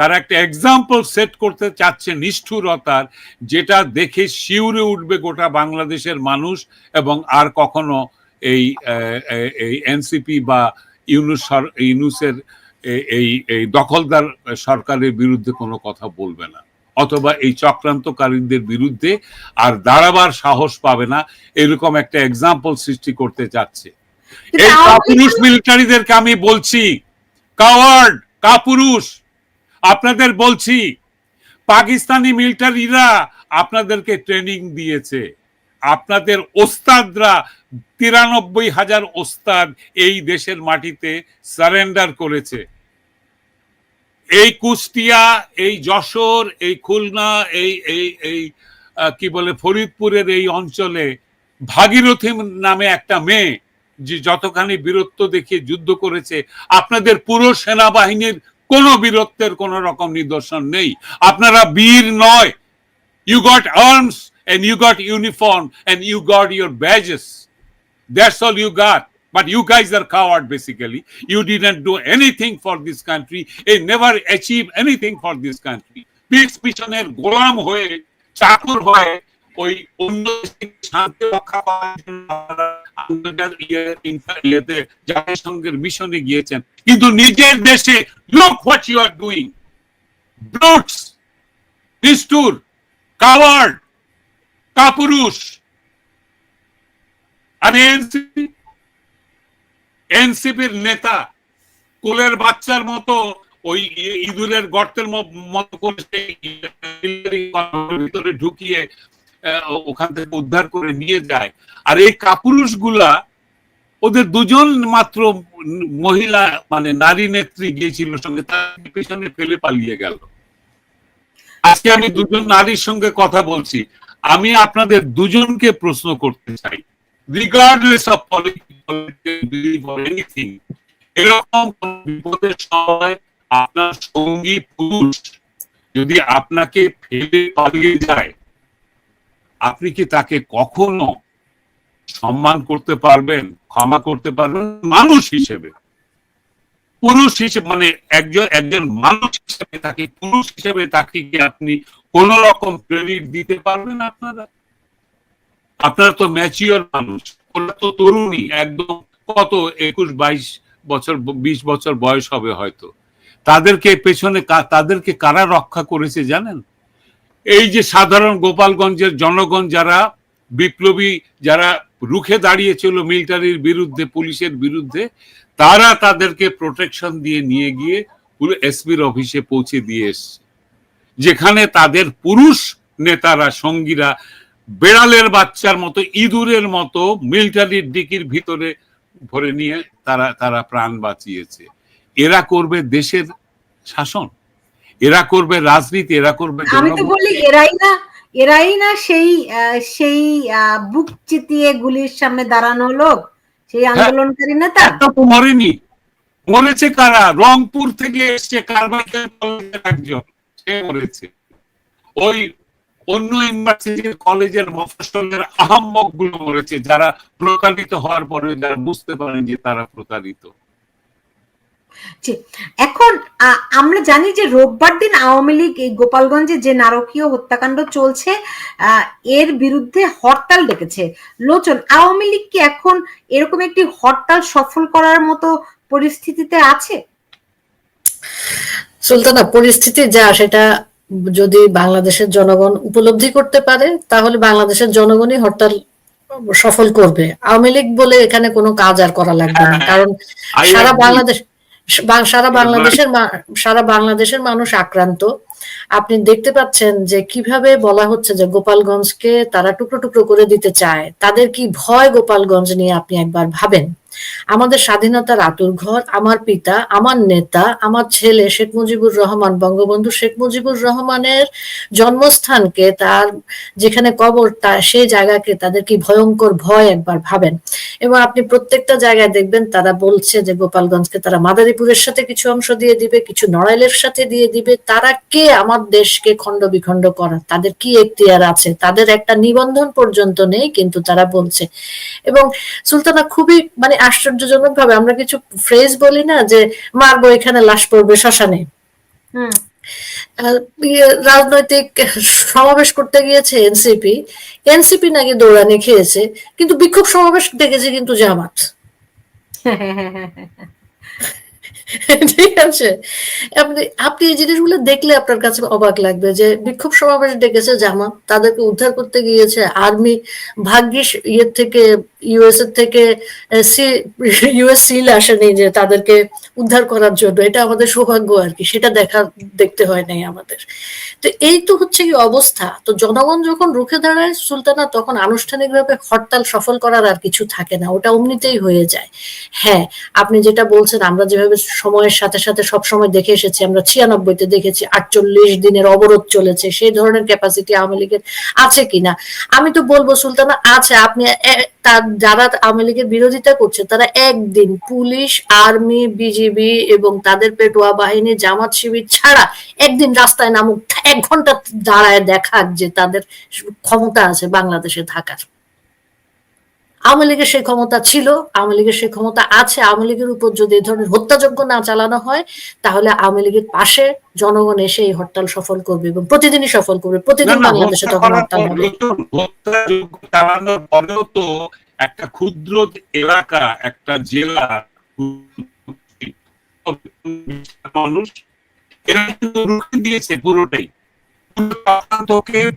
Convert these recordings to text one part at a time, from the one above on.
তারা একটা example set করতে চাচ্ছে নিষ্ঠুরতার যেটা দেখে শিউরে উঠবে গোটা বাংলাদেশের মানুষ এবং আর কখনো এই এই- এনসিপি বা ইউনুস ইউনুসের এই এই দখলদার সরকারের বিরুদ্ধে কোনো কথা বলবে না। অথবা এই চক্রান্তকারীদের বিরুদ্ধে আর দাঁড়াবার সাহস পাবে না এরকম একটা এক্সাম্পল সৃষ্টি করতে চাচ্ছে। এই কাপুরুষ মিলিটারিদেরকে আমি বলছি কাওয়ার্ড কাপুরুষ! আপনাদের বলছি, পাকিস্তানি মিলিটারিরা আপনাদেরকে ট্রেনিং দিয়েছে। আপনাদের ওস্তাদরা তিরানব্বই হাজার ওস্তাদ এই দেশের মাটিতে সারেন্ডার করেছে। এই কুষ্টিয়া, এই যশোর, এই খুলনা, এই এই এই কি বলে, ফরিদপুরের এই অঞ্চলে ভাগীরথী নামে একটা মেয়ে, যে যতখানি বীরত্ব দেখিয়ে যুদ্ধ করেছে, আপনাদের পুরো সেনাবাহিনীর কোনো বীরত্বের কোন রকম নিদর্শন নেই। আপনারা বীর নয়। You got arms and you got uniform and you got your badges that's all you got but you guys are coward basically you didn't do anything for this country a never achieve anything for this country piece পিছনের গোলাম হয়ে, চাকুর হয়ে, ওই অন্য শান্তি রক্ষা পাওয়ার জন্য আপনারা ইয়ে- ইয়েতে জাতিসংঘের মিশনে গিয়েছেন কিন্তু নিজের দেশে look what you are doing brutes নিষ্ঠুর কাওয়ার্ড কাপুরুষ আর এনসিপি এনসিপির নেতা কোলের বাচ্চার মতো ওই ইঁদুরের গর্তের মতো করে ভিতরে ঢুকিয়ে ওখান থেকে উদ্ধার করে নিয়ে যায়। আর এই কাপুরুষগুলা ওদের দুজন মাত্র মহিলা মানে নারী নেত্রী গিয়েছিল সঙ্গে, তার পেছনে ফেলে পালিয়ে গেল। আজকে আমি দুজন নারীর সঙ্গে কথা বলছি। আমি আপনাদের দুজনকে প্রশ্ন করতে চাই। রিগার্ডলেস or anything, এরকম বিপদের সময় আপনার সঙ্গী পুরুষ যদি আপনাকে ফেলে পালিয়ে যায় আপনি কি তাকে কখনো সম্মান করতে পারবেন, ক্ষমা করতে পারবেন? মানুষ হিসেবে। পুরুষ হিসেবে মানে একজন একজন মানুষ হিসেবে তাকে, পুরুষ হিসেবে তাকে কি আপনি কোন রকম ক্রেডিট দিতে পারবেন আপনারা? আপনারা তো ম্যাচিওর মানুষ। ওরা তো তরুণী, একদম কত একুশ, বাইশ বছর, বিশ বছর বয়স হবে হয়তো। তাদেরকে পেছনে তাদেরকে কারা রক্ষা করেছে জানেন? এই যে সাধারণ গোপালগঞ্জের জনগণ যারা বিপ্লবী, যারা রুখে দাঁড়িয়েছিল মিলিটারির বিরুদ্ধে, পুলিশের বিরুদ্ধে, তারা তাদেরকে প্রোটেকশন দিয়ে নিয়ে গিয়ে পুরো এসপির অফিসে পৌঁছে দিয়ে এসছে। যেখানে তাদের পুরুষ নেতারা, সঙ্গীরা, বেড়ালের বাচ্চার মতো, ইঁদুরের মতো মিলিটারির ডিকির ভিতরে ভরে নিয়ে তারা তারা প্রাণ বাঁচিয়েছে। এরা করবে দেশের শাসন। এরা করবে রাজনীতি এরা করবে আমি তো বলি এরাই না এরাই না সেই সেই বুক চিতিয়ে গুলির সামনে দাঁড়ানো লোক সেই হ্যাঁ। আন্দোলনকারী নেতা। তো মরেনি। মরেছে কারা? রংপুর থেকে এসছে কারবাইকেল কলেজের একজন সে মরেছে। ওই অন্য ইউনিভার্সিটির কলেজের মফসলের আহম্মকগুলো মরেছে যারা প্রতারিত হওয়ার পরে যারা বুঝতে পারেন যে তারা প্রতারিত। এখন আমরা জানি যে রোববার দিন আওয়ামী লীগ এই গোপালগঞ্জে যে নারকীয় হত্যাকাণ্ড চলছে আহ, এর বিরুদ্ধে হরতাল ডেকেছে। লোচন আওয়ামী লীগ কি এখন এরকম একটি হরতাল সফল করার মতো পরিস্থিতিতে আছে? সুলতানা পরিস্থিতি যা সেটা যদি বাংলাদেশের জনগণ উপলব্ধি করতে পারে তাহলে বাংলাদেশের জনগণই হরতাল সফল করবে। আওয়ামী লীগ বলে এখানে কোনো কাজ আর করা লাগবে না কারণ সারা বাংলাদেশ সারা বাংলাদেশের সারা বাংলাদেশের মানুষ আক্রান্ত। আপনি দেখতে পাচ্ছেন যে কীভাবে বলা হচ্ছে যে গোপালগঞ্জকে তারা টুকরো টুকরো করে দিতে চায়। তাদের কি ভয় গোপালগঞ্জ নিয়ে আপনি একবার ভাবেন? আমাদের স্বাধীনতার আতুর ঘর, আমার পিতা, আমার নেতা, আমার ছেলে শেখ মুজিবুর রহমান, বঙ্গবন্ধু শেখ মুজিবুর রহমানের জন্মস্থানকে তার যেখানে কবর, তা সেই জায়গাকে তাদের কি ভয়ঙ্কর ভয় একবার ভাবেন? এবং আপনি প্রত্যেকটা জায়গায় দেখবেন তারা বলছে যে গোপালগঞ্জকে তারা মাদারীপুরের সাথে কিছু অংশ দিয়ে দিবে, কিছু নড়াইলের সাথে দিয়ে দিবে। তারা কে আমার দেশকে খণ্ড বিখণ্ড করা? তাদের কি এখতিয়ার আছে? তাদের একটা নিবন্ধন পর্যন্ত নেই, কিন্তু তারা বলছে। এবং সুলতানা খুবই মানে আশ্চর্যজনক ভাবে আমরা কিছু ফ্রেজ বলি না যে মারবো এখানে লাশ পড়বে শ্মশানে। হুম। ইয়ে, রাজনৈতিক সমাবেশ করতে গিয়েছে এনসিপি এনসিপি নাকি দৌড়ানি খেয়েছে কিন্তু বিক্ষোভ সমাবেশ দেখেছে কিন্তু জামাত। ঠিক আছে? আপনি আপনি এই জিনিসগুলো দেখলে আপনার কাছে অবাক লাগবে যে বিক্ষোভ সমাবেশ ডেকেছে জামা, তাদেরকে উদ্ধার করতে গিয়েছে আর্মি, ভাগ্যিস ইয়ের থেকে ইউএস এর থেকে ইউএস সিল আসেনি যে তাদেরকে উদ্ধার করার জন্য। এটা আমাদের সৌভাগ্য আর কি, সেটা দেখা, দেখতে হয় নাই আমাদের। তো এই তো হচ্ছে কি অবস্থা। তো জনগণ যখন রুখে দাঁড়ায়, সুলতানা তখন আনুষ্ঠানিকভাবে হরতাল সফল করার আর কিছু থাকে না, ওটা অমনিতেই হয়ে যায়। হ্যাঁ আপনি যেটা বলছেন, আমরা যেভাবে সময়ের সাথে সাথে সব সময় দেখে এসেছি। আমরা ছিয়ানব্বইতে দেখেছি, আটচল্লিশ দিনের অবরোধ চলেছে। সেই ধরনের ক্যাপাসিটি আওয়ামী লীগের আছে কিনা? আমি তো বলব, সুলতানা, আছে। আপনি যারা আওয়ামী লীগের বিরোধিতা করছে, তারা একদিন পুলিশ, আর্মি, বিজিবি এবং তাদের পেটোয়া বাহিনী, জামাত শিবির ছাড়া একদিন রাস্তায় নামুক, এক ঘণ্টা দাঁড়ায় দেখাক যে তাদের ক্ষমতা আছে বাংলাদেশে থাকার। আওয়ামী লীগের সেই ক্ষমতা ছিল আওয়ামী লীগের সেই ক্ষমতা আছে আওয়ামী লীগের উপর যদি এই ধরনের হত্যাযজ্ঞ না চালানো হয় তাহলে আওয়ামী লীগের পাশে জনগণ এসে এই হরতাল সফল করবে এবং প্রতিদিনই সফল করবে প্রতিদিন বাংলাদেশে তখন হরতাল হবে। পরেও তো একটা ক্ষুদ্র এলাকা একটা জেলা মানুষ এরা কিন্তু রুখে দিয়েছে পুরোটাই।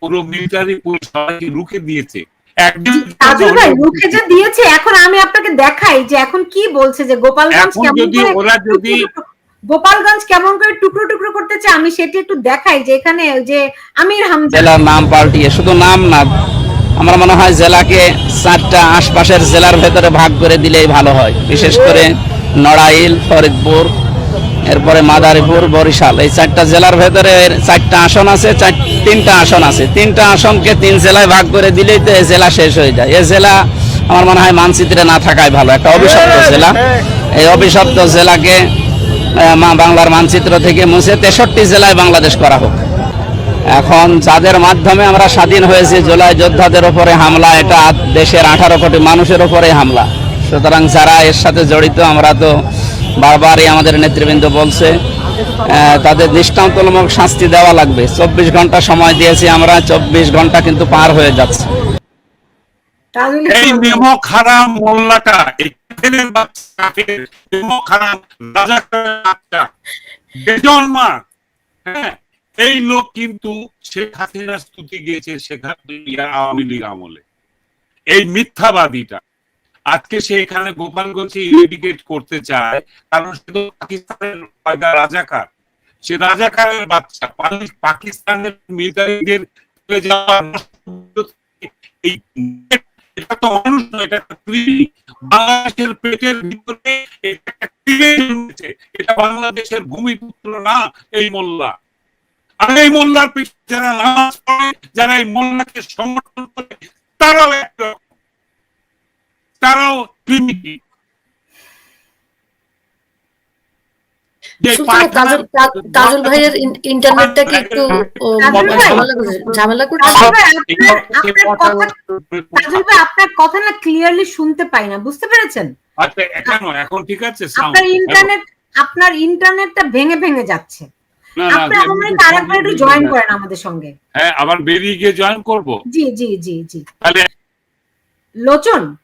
পুরো মিলিটারি পুলিশ রুখে দিয়েছে। ভাই রুখে যে দিয়েছে এখন আমি আপনাকে দেখাই যে এখন কি বলছে যে গোপালগঞ্জ কেমন করে ওরা যদি টুকরো টুকরো- গোপালগঞ্জ কেমন করে টুকরো টুকরো করতে চায় আমি সেটি একটু দেখাই যে এখানে ওই যে আমির হামজা। জেলার নাম পাল্টিয়ে শুধু নাম না আমার মনে হয় জেলাকে চারটা আশপাশের জেলার ভেতরে ভাগ করে দিলেই ভালো হয়। বিশেষ করে নড়াইল ফরিদপুর এরপরে মাদারীপুর বরিশাল। এই চারটা জেলার ভেতরে চারটা আসন আছে চার তিনটা আসন আছে। তিনটা আসনকে তিন জেলায় ভাগ করে দিলেই তো এই জেলা শেষ হয়ে যায়। এই জেলা আমার মনে হয় মানচিত্রে না থাকাই ভালো। একটা অভিশপ্ত জেলা। এই অভিশপ্ত জেলাকে বাংলার মানচিত্র থেকে মুছে তেষট্টি জেলায় বাংলাদেশ করা হোক। এখন যাদের মাধ্যমে আমরা স্বাধীন হয়েছি জুলাই যোদ্ধাদের ওপরে হামলা এটা দেশের আঠারো কোটি মানুষের ওপরে হামলা। সুতরাং যারা এর সাথে জড়িত আমরা তো বারবারই আমাদের নেতৃবৃন্দ বলছে আহ, তাদের দৃষ্টান্তমূলক শাস্তি দেওয়া লাগবে। চব্বিশ ঘণ্টা সময় দিয়েছি আমরা চব্বিশ ঘণ্টা কিন্তু পার হয়ে যাচ্ছে। এই মোল্লাটা হ্যাঁ এই লোক কিন্তু শেখ হাসিনা স্তুতি গিয়েছে শেখ হাসিনা আওয়ামী লীগ আমলে। এই মিথ্যাবাদীটা। আজকে সে এখানে গোপালগঞ্জে ইন্ডিকেট করতে চায়, কারণ সে তো পাকিস্তানের রাজাকার। সে রাজাকারের বাচ্চা। পাকিস্তানের মিলিটারিদের এটা বাংলাদেশের ভূমিপুত্র না, এই মোল্লা। আর এই মোল্লার যারা যারা এই মোল্লাকে সমর্থন করে, তারাও একরকম তারাও ভাইয়ের একটু। ঝামেলা করছে ভাই, আপনার- আপনার কথা- তাজুল ভাই আপনার কথা না ক্লিয়ারলি শুনতে পাই না বুঝতে পেরেছেন? আচ্ছা কেন এখন ঠিক আছে আপনার ইন্টারনেট আপনার ইন্টারনেটটা ভেঙে ভেঙে যাচ্ছে। না, না, আপনি আমি- আরেকবার একটু জয়েন করেন আমাদের সঙ্গে। হ্যাঁ আবার বেরিয়ে গিয়ে জয়েন করব? জি জি জি জি। তাহলে লোচন?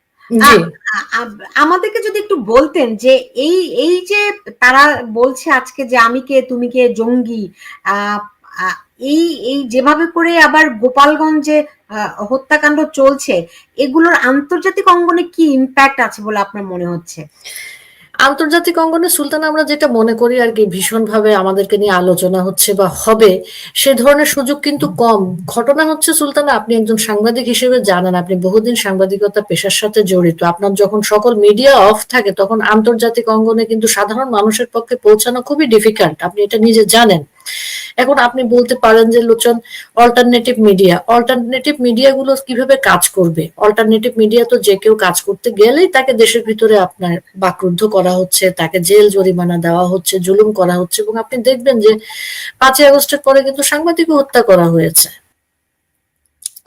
আমাদেরকে যদি একটু বলতেন যে এই এই যে তারা বলছে আজকে যে আমি কে, তুমি কে, জঙ্গি এই এই যেভাবে করে আবার গোপালগঞ্জে হত্যাকাণ্ড চলছে, এগুলোর আন্তর্জাতিক অঙ্গনে কি ইম্প্যাক্ট আছে বলে আপনার মনে হচ্ছে? আন্তর্জাতিক অঙ্গনে সুলতান, আমরা যেটা মনে করি আর কি, ভীষণভাবে আমাদেরকে নিয়ে আলোচনা হচ্ছে বা হবে, সে ধরনের সুযোগ কিন্তু কম। ঘটনা হচ্ছে, সুলতান, আপনি একজন সাংবাদিক হিসেবে জানেন, আপনি বহুদিন সাংবাদিকতা পেশার সাথে জড়িত। আপনার যখন সকল মিডিয়া অফ থাকে, তখন আন্তর্জাতিক অঙ্গনে কিন্তু সাধারণ মানুষের পক্ষে পৌঁছানো খুবই ডিফিকাল্ট আপনি এটা নিজে জানেন। এখন আপনি বলতে পারেন যে, লোচন অল্টারনেটিভ মিডিয়া অল্টারনেটিভ মিডিয়াগুলো কীভাবে কাজ করবে? অল্টারনেটিভ মিডিয়া তো যে কেউ কাজ করতে গেলেই তাকে দেশের ভিতরে আপনার বাকরুদ্ধ করা হচ্ছে, তাকে জেল জরিমানা দেওয়া হচ্ছে, জুলুম করা হচ্ছে এবং আপনি দেখবেন যে, পাঁচই আগস্টের পরে কিন্তু সাংবাদিকও হত্যা করা হয়েছে।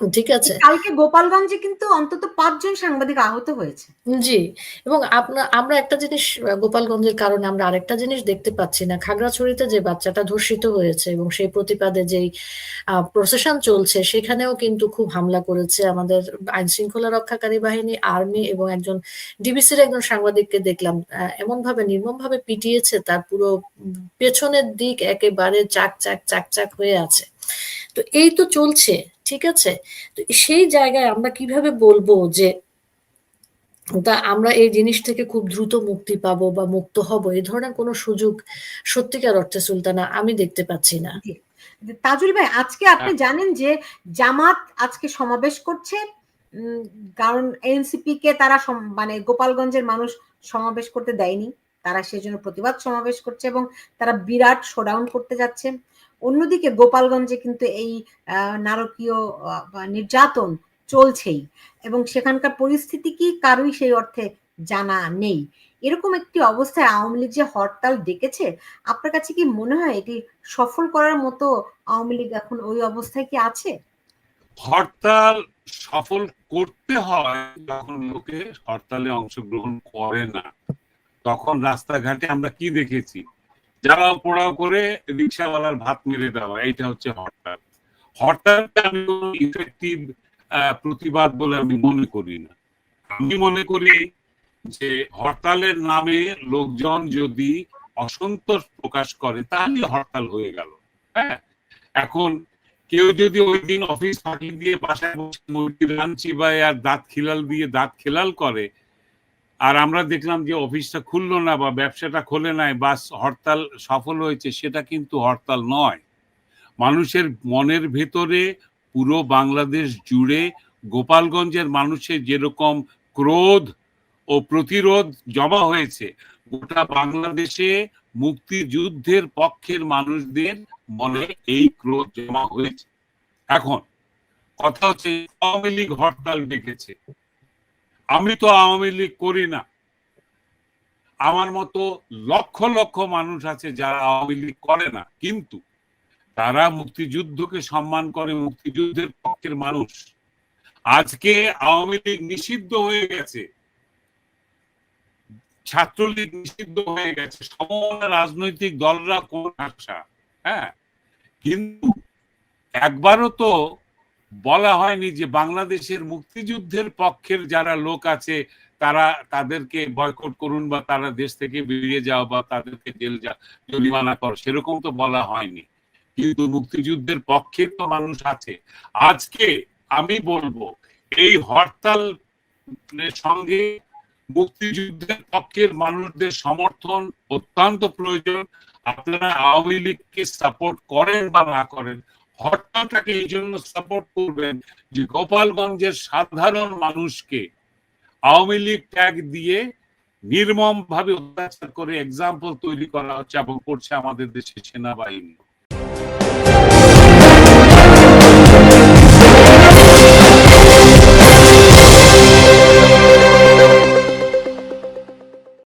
ঠিক আছে। কালকে গোপালগঞ্জে কিন্তু অন্তত পাঁচজন সাংবাদিক আহত হয়েছে। জি এবং আপনার আমরা একটা জিনিস গোপালগঞ্জের কারণে আমরা আরেকটা জিনিস দেখতে পাচ্ছি না। খাগড়াছড়িতে যে বাচ্চাটা ধর্ষিত হয়েছে এবং সেই প্রতিবাদে যেই প্রসেশন চলছে সেখানেও কিন্তু খুব হামলা করেছে আমাদের আইন শৃঙ্খলা রক্ষাকারী বাহিনী আর্মি এবং একজন ডিবিসির একজন সাংবাদিককে দেখলাম। এমন ভাবে নির্মম ভাবে পিটিয়েছে তার পুরো পেছনের দিক একেবারে চাক চাক চাক চাক হয়ে আছে। তো এই তো চলছে ঠিক আছে? তো সেই জায়গায় আমরা কীভাবে বলব যে তা আমরা এই জিনিস থেকে খুব দ্রুত মুক্তি পাবো বা মুক্ত হব? এই ধরনের কোনো সুযোগ সত্যিকার অর্থে সুলতানা আমি দেখতে পাচ্ছি না। তাজুল ভাই আজকে আপনি জানেন যে জামাত আজকে সমাবেশ করছে উম, কারণ এনসিপি কে তারা সম- মানে গোপালগঞ্জের মানুষ সমাবেশ করতে দেয়নি। তারা সেজন্য প্রতিবাদ সমাবেশ করছে এবং তারা বিরাট শোডাউন করতে যাচ্ছে। অন্যদিকে গোপালগঞ্জে কিন্তু এই নারকীয় নির্যাতন চলছেই এবং সেখানকার পরিস্থিতি কি কারোই সেই অর্থে জানা নেই। এরকম একটি অবস্থায় আওয়ামী লীগ যে হরতাল ডেকেছে, আপনার কাছে কি মনে হয় এটি সফল করার মতো আওয়ামী লীগ এখন ওই অবস্থায় কি আছে? হরতাল সফল করতে হয় যখন লোকে হরতালে অংশগ্রহণ করে না। তখন রাস্তাঘাটে আমরা কি দেখেছি? যারা পোড়াও করে রিক্সাওয়ালার ভাত মেরে দেওয়া এইটা হচ্ছে হরতাল। কোনো ইফেক্টিভ প্রতিবাদ বলে আমি মনে করি না। আমি মনে করি যে হরতালের নামে লোকজন যদি অসন্তোষ প্রকাশ করে, তাহলে হরতাল হয়ে গেল। হ্যাঁ? এখন কেউ যদি ওই দিন অফিস ফাঁকি দিয়ে বাসায় বসে মুরগি রাঁধছি বা আর দাঁত খিলাল দিয়ে দাঁত খেলাল করে আর আমরা দেখলাম যে অফিসটা খুললো না বা ব্যবসাটা খোলে নাই বা হরতাল সফল হয়েছে, সেটা কিন্তু হরতাল নয়। মানুষের মনের ভেতরে পুরো বাংলাদেশ জুড়ে গোপালগঞ্জের মানুষের যেরকম ক্রোধ ও প্রতিরোধ জমা হয়েছে, গোটা বাংলাদেশে মুক্তিযুদ্ধের পক্ষের মানুষদের মনে এই ক্রোধ জমা হয়েছে। এখন কথা হচ্ছে আওয়ামী লীগ হরতাল ডেকেছে। আমি তো আওয়ামী লীগ করি না। আমার মতো লক্ষ লক্ষ মানুষ আছে যারা আওয়ামী লীগ করে না। কিন্তু তারা মুক্তিযুদ্ধকে সম্মান করে, মুক্তিযুদ্ধের পক্ষের মানুষ। আজকে আওয়ামী লীগ নিষিদ্ধ হয়ে গেছে। ছাত্রলীগ নিষিদ্ধ হয়ে গেছে। সমস্ত রাজনৈতিক দলরা কোন আশা? হ্যাঁ। কিন্তু একবারও তো বলা হয়নি যে বাংলাদেশের মুক্তিযুদ্ধের পক্ষের যারা লোক আছে, তারা তাদেরকে বয়কট করুন বা তারা দেশ থেকে বেরিয়ে যাও বা তাদেরকে জেল যা, জরিমানা কর, সেরকম তো বলা হয়নি। কিন্তু মুক্তিযুদ্ধের পক্ষে তো মানুষ আছে। আজকে আমি বলব, এই হরতাল সঙ্গে মুক্তিযুদ্ধের পক্ষের মানুষদের সমর্থন অত্যন্ত প্রয়োজন। আপনারা আওয়ামী লীগকে সাপোর্ট করেন বা না করেন হরতালটাকে এই জন্য সাপোর্ট করবেন যে গোপালগঞ্জের সাধারণ মানুষকে আওয়ামী লীগ ট্যাগ দিয়ে নির্মম ভাবে অত্যাচার করে এক্সাম্পল তৈরি করা হচ্ছে এবং করছে আমাদের দেশের সেনাবাহিনী।